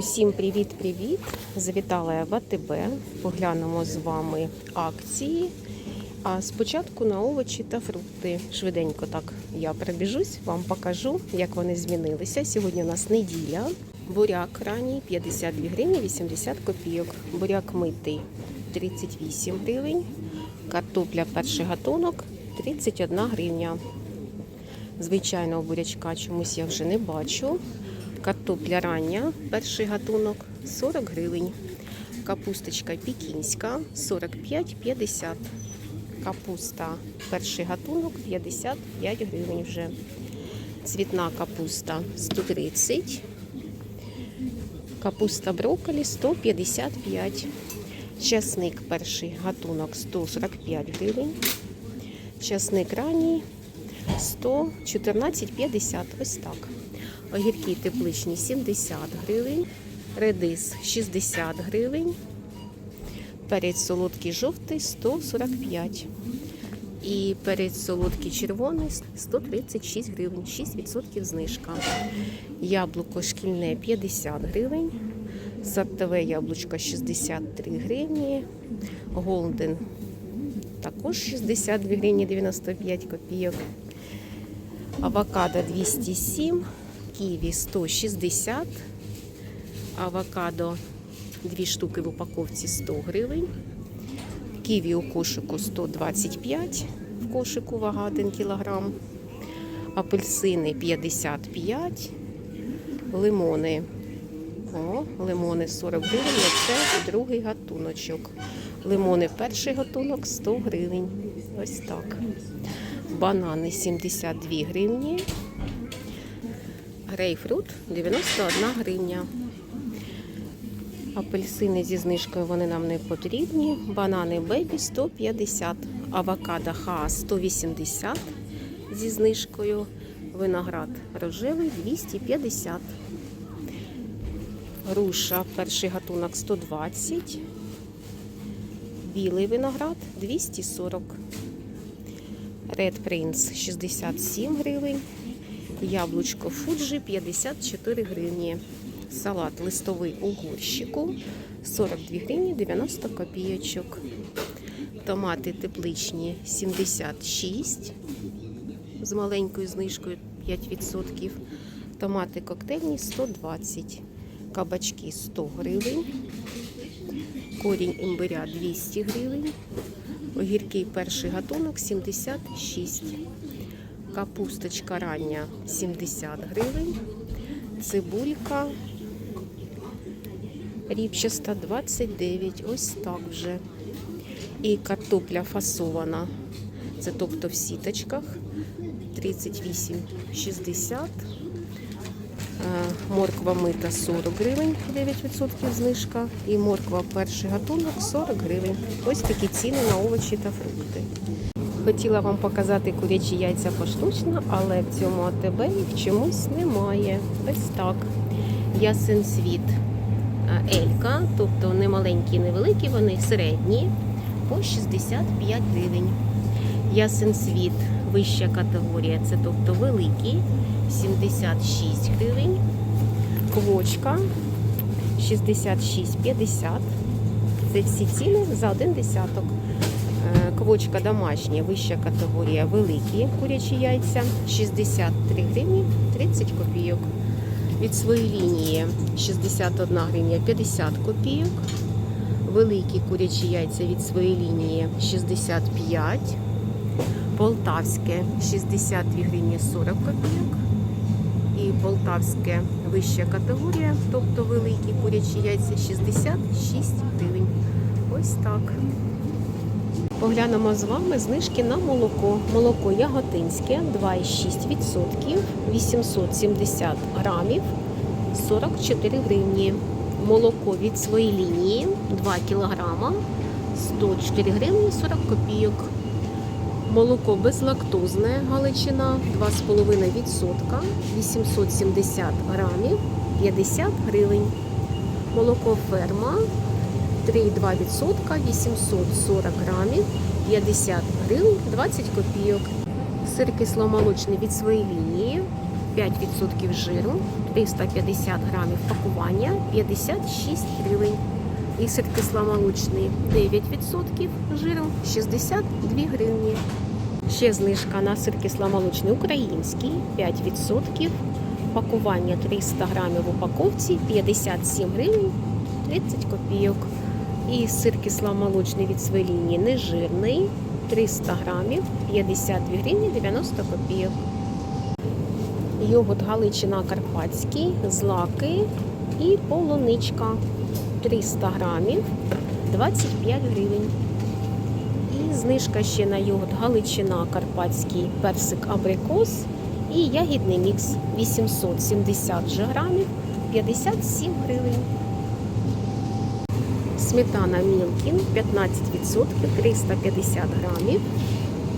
Усім привіт-привіт! Завітала я в АТБ. Поглянемо з вами акції. А спочатку на овочі та фрукти. Швиденько так я пробіжусь, вам покажу, як вони змінилися. Сьогодні у нас неділя. Буряк ранній 52 гривні 80 копійок. Буряк митий 38 гривень. Картопля перший гатунок 31 гривня. Звичайного бурячка чомусь я вже не бачу. Картопля рання, перший гатунок 40 гривень. Капусточка пікінська 45,50. Капуста перший гатунок 55 гривень вже. Цвітна капуста 130. Капуста брокколі 155. Часник перший гатунок 145 гривень. Часник ранній 114,50. Ось так. Огірки тепличні 70 гривень, редис 60 гривень, перець солодкий жовтий 145 і перець солодкий червоний 136 гривень, 6% знижка. Яблуко шкільне 50 гривень, сортове яблучко 63 гривні, голден також 62 гривні 95 копійок. Авокадо 207 ківі 160, авокадо 2 штуки в упаковці 100 гривень, ківі у кошику 125, в кошику вага 1 кілограм, апельсини 55, лимони. О, лимони 40 гривень, це другий гатуночок. Лимони перший гатунок 100 гривень. Ось так. Банани 72 гривні. Грейпфрут 91 гривня. Апельсини зі знижкою вони нам не потрібні. Банани бебі 150, авокадо ха 180 зі знижкою. Виноград рожевий 250. Груша перший гатунок 120. Білий виноград 240. Red Prince 67 гривень. Яблучко Фуджі 54 гривні. Салат листовий у горщику 42 гривні 90 копійочок. Томати тепличні 76 з маленькою знижкою 5%. Томати коктейльні 120. Кабачки 100 гривень. Корінь імбиря 200 гривень. Огірки перший гатунок 76. Капусточка рання 70 гривень. Цибулька ріпчаста 29. Ось так вже. І картопля фасована. Це тобто в сіточках 38,60. Е, Морква мита 40 гривень, 9% знижка. І морква перший гатунок 40 гривень. Ось такі ціни на овочі та фрукти. Хотіла вам показати курячі яйця поштучно, але в цьому АТБ їх чомусь немає. Ось так. Ясен світ е, Елька, тобто не маленькі, не великі, вони середні, по 65 гривень. Ясен світ вища категорія, це тобто великі, 76 гривень. Квочка 66,50. Це всі ціни за один десяток. Квочка домашня, вища категорія, великі курячі яйця 63 гривні 30 копійок. Від своєї лінії 61 гривня 50 копійок. Великі курячі яйця від своєї лінії 65. Полтавське 62 гривні 40 копійок. І полтавське вища категорія, тобто великі курячі яйця 66 гривень. Ось так. Поглянемо з вами знижки на молоко. Молоко яготинське 2,6%, 870 грамів, 44 гривні. Молоко від своєї лінії 2 кілограма, 104 гривні 40 копійок. Молоко безлактозне Галичина 2,5%, 870 грамів, 50 гривень. Молоко ферма 3,2%, 840 грамів, 50 гривень, 20 копійок. Сир кисломолочний від своєї лінії 5% жиру, 350 грамів пакування, 56 гривень. І сир кисломолочний 9% жиру, 62 гривні. Ще знижка на сир кисломолочний український 5%. Пакування 300 грамів в упаковці 57 гривень 30 копійок. І сир кисломолочний від своєї нежирний 300 грамів 52 гривні 90 копійок. Йогурт Галичина Карпатський, злаки і полуничка 300 грамів 25 гривень. І знижка ще на йогурт Галичина Карпатський персик абрикос і ягідний мікс 870 грамів 57 гривень. Сметана Мілкін 15% 350 грамів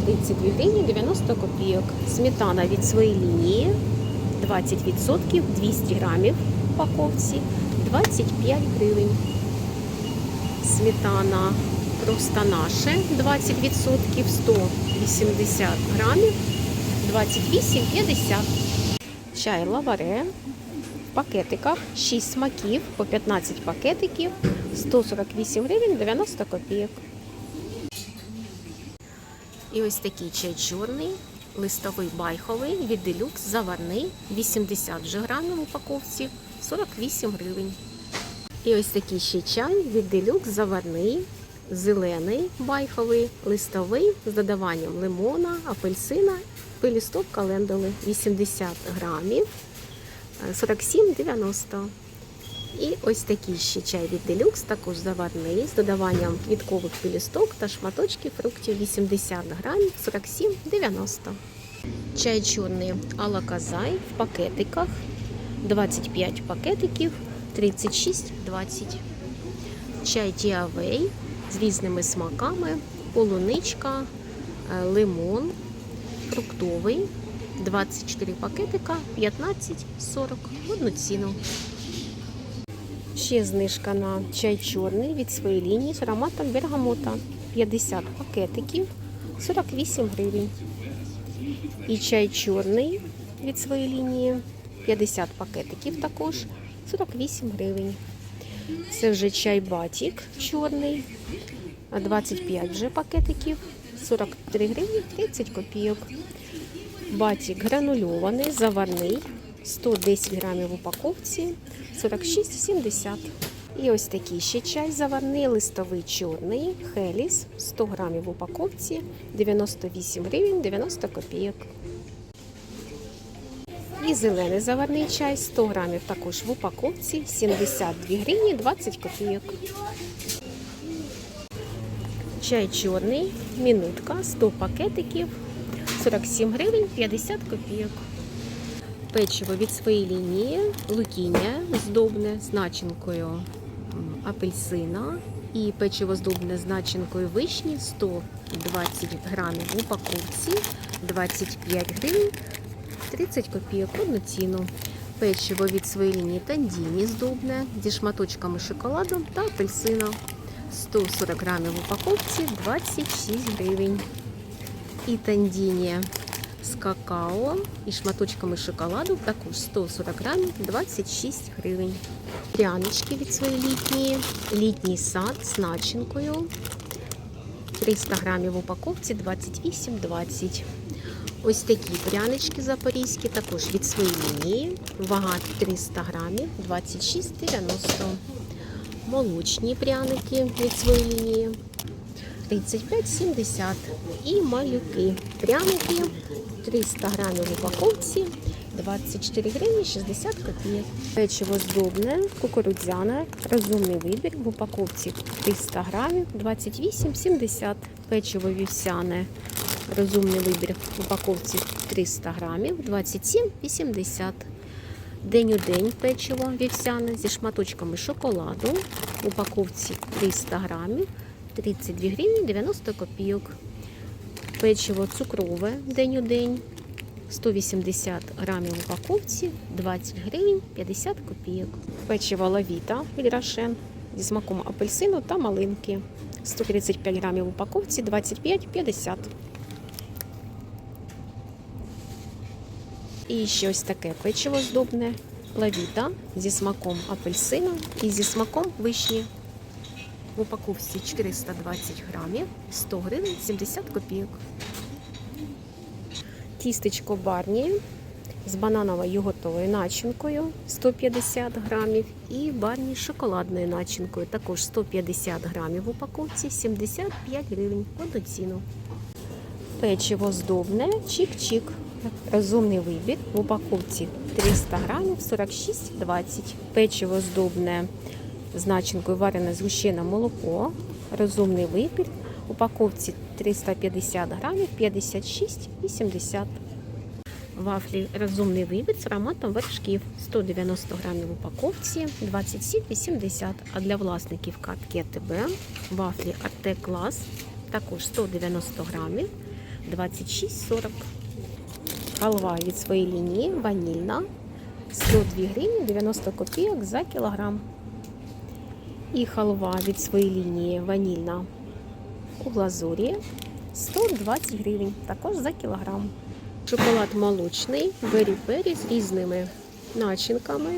32 гривні 90 копійок. Сметана від своєї лінії 20% 200 грамів в упаковці 25 гривень. Сметана просто наше 20% 180 грамів 28,50. Чай лаваре пакетиках 6 смаків по 15 пакетиків 148 гривень 90 копійок. І ось такий чай чорний, листовий байховий від делюкс заварний 80 же грамів в упаковці 48 гривень. І ось такий ще чай від делюкс заварний, зелений байховий, листовий з додаванням лимона, апельсина, пилісток календули 80 грамів 47,90. І ось такий ще чай від делюкс, також заварний, з додаванням квіткових пілісток та шматочків фруктів 80 грамів 47,90. Чай чорний Алаказай в пакетиках 25 пакетиків 36,20. Чай Діавей з різними смаками, полуничка, е, лимон, фруктовий 24 пакетика 15,40 в одну ціну. Ще знижка на чай чорний від своєї лінії з ароматом бергамота. 50 пакетиків 48 гривень. І чай чорний від своєї лінії 50 пакетиків також 48 гривень. Це вже чай батік чорний, 25 вже пакетиків 43 гривні 30 копійок. Батік гранульований, заварний, 110 грамів в упаковці, 46,70. І ось такий ще чай заварний, листовий чорний, хеліс, 100 грамів в упаковці, 98 гривень 90 копійок. І зелений заварний чай, 100 грамів також в упаковці, 72 гривні 20 копійок. Чай чорний, мінутка, 100 пакетиків, 47 гривень 50 копійок. Печиво від своєї лінії, лукіння здобне з начинкою апельсина і печиво здобне з начинкою вишні 120 грамів в упаковці, 25 гривень 30 копійок одну ціну. Печиво від своєї лінії тандіні здобне зі шматочками шоколаду та апельсина. 140 грамів в упаковці 26 гривень. І тандіні з какао і шматочками шоколаду також 140 грамів 26 гривень. Прянички від своєї літньої, літній сад з начинкою 300 грамів в упаковці 28,20. Ось такі прянички запорізькі, також від своєї лінії. Вага 300 грамів 26,90. Молочні пряники від своєї лінії 35,70. І малюки пряники 300 грамів в упаковці 24 гривні 60 копійок. Печиво здобне, кукурудзяне, розумний вибір в упаковці 300 грамів 28,70. Печиво вівсяне, розумний вибір в упаковці 300 грамів 27,80. День у день печиво вівсяне зі шматочками шоколаду в упаковці 300 грамів 32 гривні 90 копійок. Печиво цукрове день у день 180 грамів в упаковці 20 гривень 50 копійок. Печиво лавіта від Рошен зі смаком апельсину та малинки 135 грамів упаковці 25,50. І ще ось таке печиво здобне лавіта зі смаком апельсину і зі смаком вишні. В упаковці 420 грамів, 100 гривень 70 копійок. Тістечко барні з банановою готовою начинкою 150 грамів і барні з шоколадною начинкою також 150 грамів в упаковці 75 гривень одну ціну. Печиво здобне чик-чик. Розумний вибір в упаковці 300 грамів 46,20. Печиво здобне з начинкою варене згущене молоко. Розумний вибір. Упаковці 350 грамів 56,80. Вафлі розумний вибір з ароматом вершків 190 грамів в упаковці 27,80. А для власників картки АТБ вафлі Арте Клас також 190 грамів 26,40. Халва від своєї лінії ванільна 102 гривні 90 копійок за кілограм. І халва від своєї лінії ванільна у глазурі 120 гривень також за кілограм. Шоколад молочний, бері-бері з різними начинками.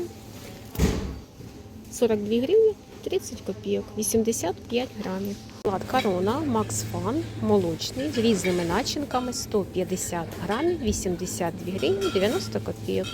42 гривні 30 копійок, 85 грамів. Шоколад Корона, Макс Фан, молочний з різними начинками 150 грамів, 82 гривні 90 копійок.